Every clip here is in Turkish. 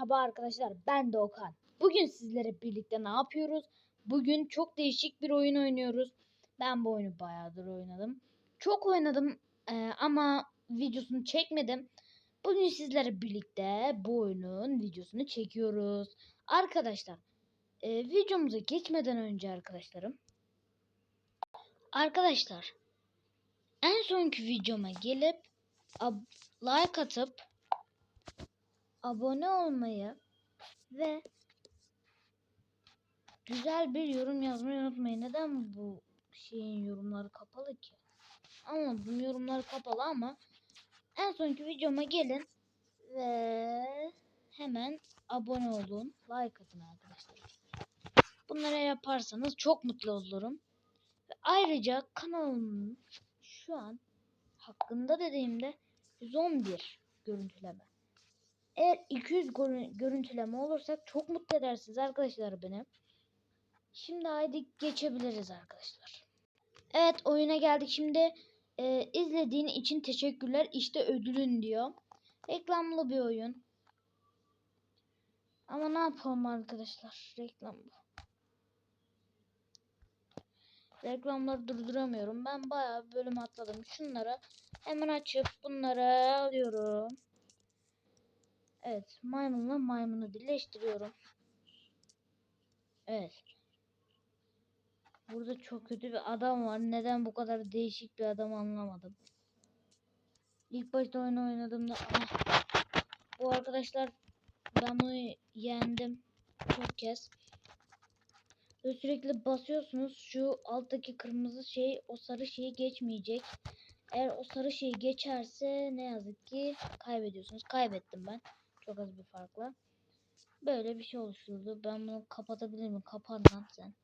Merhaba arkadaşlar ben Doğukan. Bugün sizlere birlikte ne yapıyoruz? Bugün çok değişik bir oyun oynuyoruz. Ben bu oyunu bayağıdır oynadım. Çok oynadım eee, ama videosunu çekmedim. Bugün sizlere birlikte bu oyunun videosunu çekiyoruz. Arkadaşlar eee, videomuza geçmeden önce arkadaşlarım. Arkadaşlar en sonki videoma gelip like atıp abone olmayı ve güzel bir yorum yazmayı unutmayın. Neden bu şeyin yorumları kapalı ki? Anladım yorumları kapalı ama en sonki videoma gelin ve hemen abone olun. Like atın arkadaşlar. Bunları yaparsanız çok mutlu olurum. Ve ayrıca kanalımın şu an hakkında dediğimde 111 görüntüleme. Eğer 200 görü- görüntüleme olursak çok mutlu edersiniz arkadaşlar beni. Şimdi haydi geçebiliriz arkadaşlar. Evet oyuna geldik. Şimdi e, izlediğin için teşekkürler. İşte ödülün diyor. Reklamlı bir oyun. Ama ne yapalım arkadaşlar? Reklam bu. Reklamları durduramıyorum. Ben bayağı bölüm atladım. Şunları hemen açıp bunları alıyorum. Evet, maymunla maymunu birleştiriyorum. Evet. Burada çok kötü bir adam var. Neden bu kadar değişik bir adam anlamadım. İlk başta oyunu oynadığımda ah, bu arkadaşlar ben bunu yendim çok kez. Ve sürekli basıyorsunuz şu alttaki kırmızı şey o sarı şeyi geçmeyecek. Eğer o sarı şey geçerse ne yazık ki kaybediyorsunuz. Kaybettim ben. Çok az bir farkla. Böyle bir şey oluşturdu. Ben bunu kapatabilir miyim? Kapat lan sen.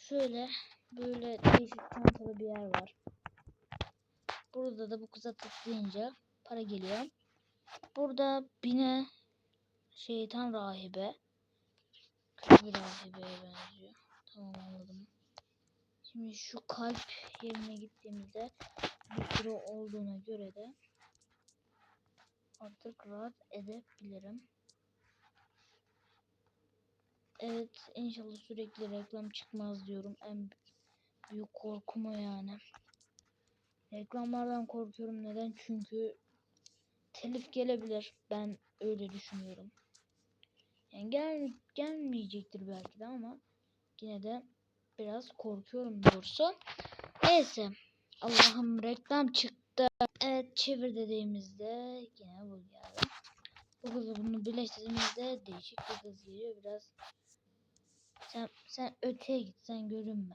Şöyle böyle değişik çantalı bir yer var. Burada da bu kıza tıklayınca para geliyor. Burada bine şeytan rahibe. Kötü bir rahibeye benziyor. Tamam anladım. Şimdi şu kalp yerine gittiğimizde bir sürü olduğuna göre de artık rahat edebilirim. Evet inşallah sürekli reklam çıkmaz diyorum. En büyük korkum o yani. Reklamlardan korkuyorum. Neden? Çünkü telif gelebilir. Ben öyle düşünüyorum. Yani gel gelmeyecektir belki de ama yine de biraz korkuyorum doğrusu. Neyse. Allah'ım reklam çıktı. Evet çevir dediğimizde yine bu geldi. Bu kızı bunu birleştirdiğimizde değişik bir kız geliyor. Biraz sen, sen öteye git sen görünme.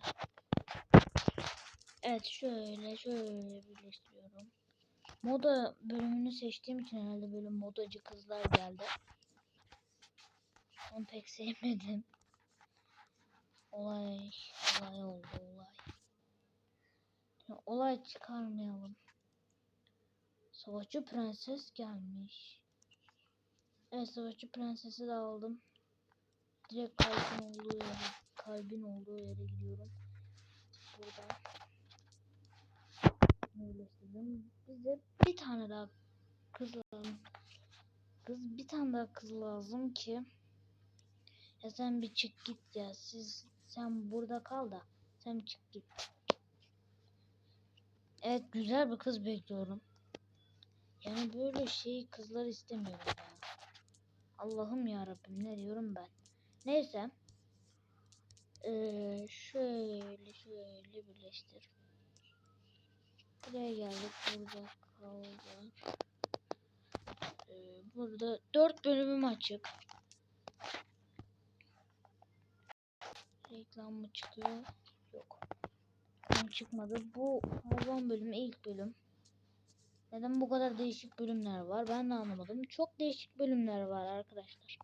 Evet şöyle şöyle birleştiriyorum. Moda bölümünü seçtiğim için herhalde böyle modacı kızlar geldi. Onu pek sevmedim. Olay, olay oldu olay. Olay çıkarmayalım. Savaşçı prenses gelmiş. Evet savaşçı prensesi de aldım. Direkt kalbin olduğu yere, kalbin olduğu yere gidiyorum. Buradan. Birleştirdim. Bize bir tane daha kız lazım. Kız bir tane daha kız lazım ki. Ya sen bir çık git ya. Siz sen burada kal da. Sen çık git. Evet güzel bir kız bekliyorum. Yani böyle şey kızlar istemiyorum ya. Allah'ım ya Rabbim ne diyorum ben. Neyse. Ee, şöyle şöyle birleştir. Buraya geldik. Burada kaldı. Ee, burada dört bölümüm açık. Reklam mı çıkıyor? Yok. Çıkmadı. Bu hayvan bölümü ilk bölüm. Neden bu kadar değişik bölümler var? Ben de anlamadım. Çok değişik bölümler var arkadaşlar.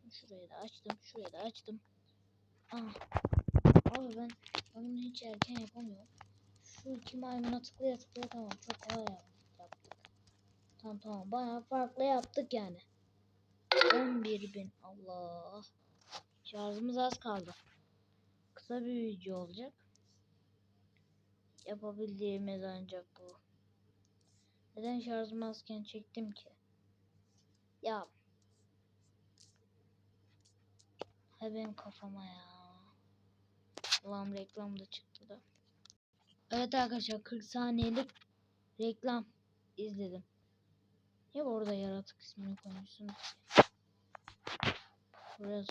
Şimdi şurayı da açtım. Şurayı da açtım. Aa. Abi ben, bunu hiç erken yapamıyorum. Şu iki maymuna tıklaya tıklaya tamam. Çok kolay yap- yaptık. Tamam tamam. Bayağı farklı yaptık yani. 11 bin. Allah. Şarjımız az kaldı. Kısa bir video olacak. Yapabildiğimiz ancak bu. Neden şarjım azken çektim ki? Ya. Hay benim kafama ya. Ulan reklam da çıktı da. Evet arkadaşlar 40 saniyelik reklam izledim. Ya orada yaratık ismini koymuşsunuz ki. Biraz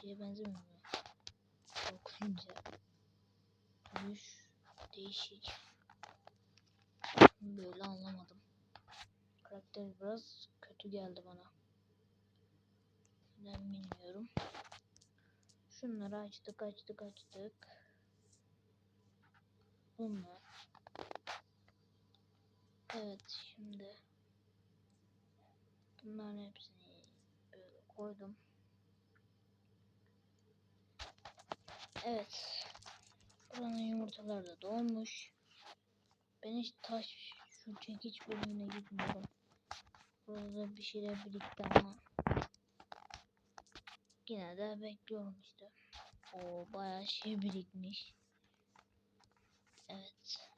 şeye benzemiyor mu? Korkunca. Düş değişik. Böyle anlamadım. Karakter biraz kötü geldi bana. Ben bilmiyorum. Şunları açtık açtık açtık. Bunlar. Evet şimdi bunların hepsini böyle koydum. Evet. Buranın yumurtaları da dolmuş. Ben hiç taş şu çekiç bölümüne gitmiyorum. Burada bir şeyler birikti ama yine de bekliyorum işte. O bayağı şey birikmiş. Evet.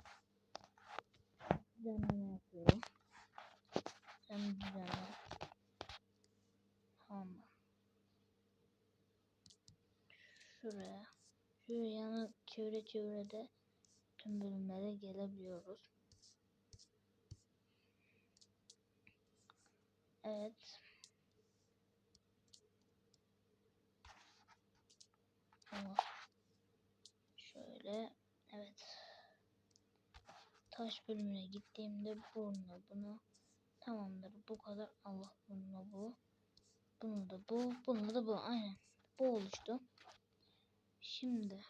Düzenleme yapıyorum. Sen düzenle. Tamam. Şuraya. Şuraya yana çevre çevrede tüm bölümlere gelebiliyoruz. Evet. Tamam. Şöyle. Evet. Taş bölümüne gittiğimde bununla bunu tamamdır. Bu kadar. Allah bununla bu. Bunu da bu. Bunu da bu. Aynen. Bu oluştu. Şimdi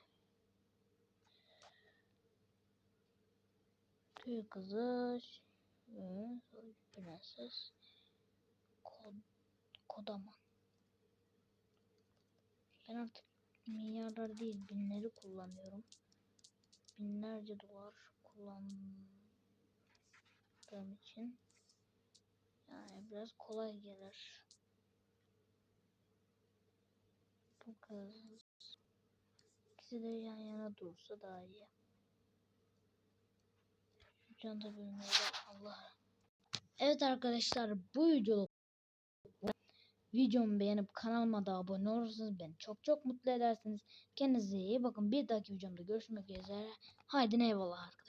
köy kızı prenses Kod, Kodaman. Ben artık milyarlar değil binleri kullanıyorum. Binlerce dolar kullandığım için yani biraz kolay gelir. Bu kız ikisi de yan yana dursa daha iyi. Şu çanta bölümleri Allah. Evet arkadaşlar bu videoluk videomu beğenip kanalıma da abone olursanız beni çok çok mutlu edersiniz. Kendinize iyi bakın. Bir dahaki videomda görüşmek üzere. Haydi eyvallah arkadaşlar.